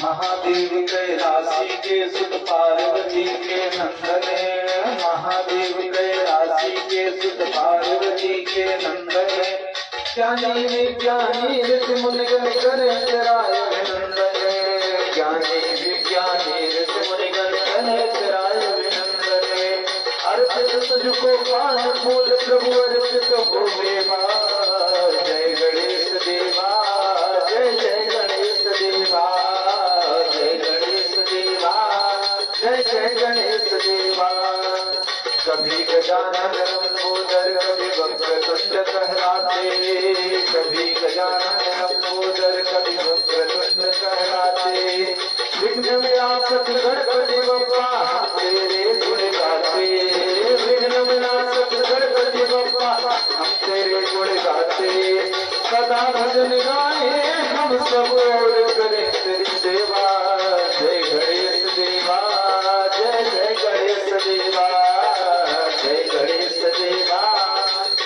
के सुत पार्वती के नंदने महादेव कैलाशी के सुत पार्वती के नंदने ज्ञानी विज्ञानी ऋषि मुनिगण करे तेराय नंदने ज्ञानी विज्ञानी ऋषि मुनिगण करे तेराय नंदने अर्पित तुझको पान फूल प्रभु अर्पित हो गणेश देवा कभी गजानन कभी वक्रतुंड कहलाते कभी गजानन लंबोदर कभी वक्रतुंड कहलाते विघ्न विनाशक गणपति बप्पा तेरे गुण गाते विघ्न विनाशक गणपति बप्पा हम तेरे गुण गाते सदा भजन गाए हम सब और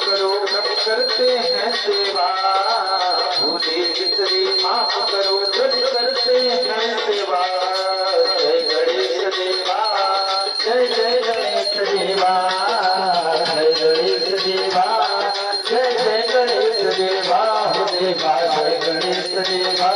करो सब करते हैं सेवा। भूले बिसरे, माफ़ करो सब करते हैं सेवा। जय गणेश देवा, जय जय गणेश देवा। जय गणेश देवा, जय जय गणेश देवा। हो देवा, जय गणेश देवा।